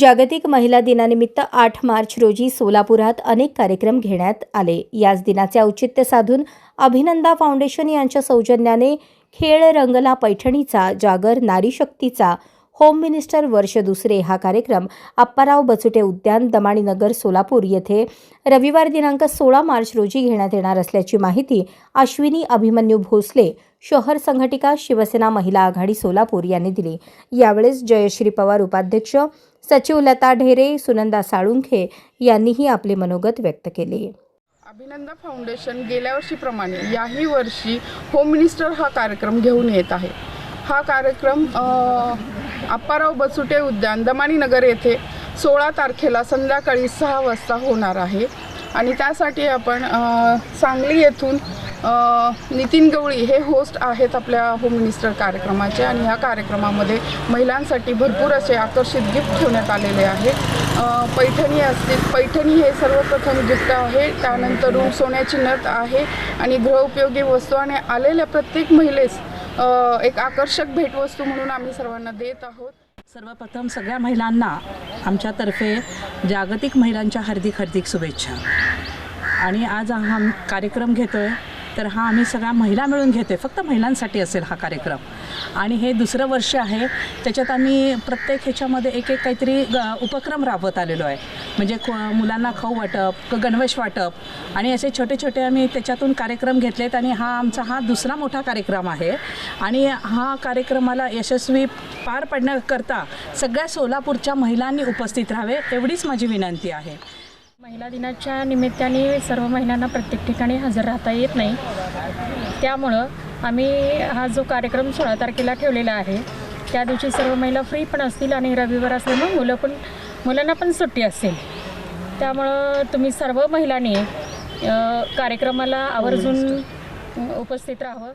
जागतिक महिला दिनानिमित्त आठ मार्च रोजी सोलापुरात अनेक कार्यक्रम घेण्यात आले. याच दिनाचे औचित्य साधून अभिनंदा फाउंडेशन यांच्या सौजन्याने खेळ रंगला पैठणीचा जागर नारी शक्तीचा होम मिनिस्टर वर्ष दुसरे हा कार्यक्रम आप्पाराव बचुटे उद्यान दमाणीनगर सोलापूर येथे रविवार दिनांक सोळा मार्च रोजी घेण्यात येणार असल्याची माहिती अश्विनी अभिमन्यू भोसले शहर संघटिका शिवसेना महिला आघाडी सोलापूर यांनी दिली. यावेळेस जयश्री पवार उपाध्यक्ष सचिव लता ढेरे सुनंदा साळुंखे यांनीही आपले मनोगत व्यक्त केले. अभिनंदा फाउंडेशन गेल्या वर्षीप्रमाणे याही वर्षी होम मिनिस्टर हा कार्यक्रम घेऊन येत आहे. हा कार्यक्रम अप्पाराव आप्पाराव उद्यान उद्यान दमाणीनगर येथे सोळा तारखेला संध्याकाळी सहा वाजता होणार आहे. आणि त्यासाठी आपण सांगली येथून नितीन गवळी हे होस्ट आहेत आपल्या होम मिनिस्टर कार्यक्रमाचे आणि ह्या कार्यक्रमामध्ये महिलांसाठी भरपूर असे आकर्षित गिफ्ट ठेवण्यात आलेले आहे पैठणी असतील पैठणी हे सर्वप्रथम गिफ्ट आहे त्यानंतर सोन्याची नथ आहे आणि गृहउपयोगी वस्तू आणि आलेल्या प्रत्येक महिलेस एक आकर्षक भेटवस्तू म्हणून आम्ही सर्वांना देत आहोत. सर्वप्रथम सगळ्या महिलांना आमच्यातर्फे जागतिक महिलांच्या हार्दिक हार्दिक शुभेच्छा. आणि आज हा कार्यक्रम घेतो आहे तर हा आम्ही सगळ्या महिला मिळून घेतो आहे फक्त महिलांसाठी असेल हा कार्यक्रम. आणि हे दुसरं वर्ष आहे त्याच्यात आम्ही प्रत्येक ह्याच्यामध्ये एक एक काहीतरी ग उपक्रम राबवत आलेलो आहे. म्हणजे ख मुलांना खाऊ वाटप क- गणवेश वाटप. आणि असे छोटे छोटे आम्ही त्याच्यातून कार्यक्रम घेतलेत आणि हा आमचा हा दुसरा मोठा कार्यक्रम आहे. आणि हा कार्यक्रमाला यशस्वी पार पाडण्याकरता सगळ्या सोलापूरच्या महिलांनी उपस्थित राहावे एवढीच माझी विनंती आहे. महिला दिनाच्या निमित्ताने सर्व महिलांना प्रत्येक ठिकाणी हजर राहता येत नाही. त्यामुळं आम्ही हा जो कार्यक्रम सोळा तारखेला ठेवलेला आहे त्या दिवशी सर्व महिला फ्री पण असतील आणि रविवार असल्यामुळे मुलं पण मुलांना पण सुट्टी असेल. त्यामुळं तुम्ही सर्व महिलांनी कार्यक्रमाला आवर्जून उपस्थित राहावं.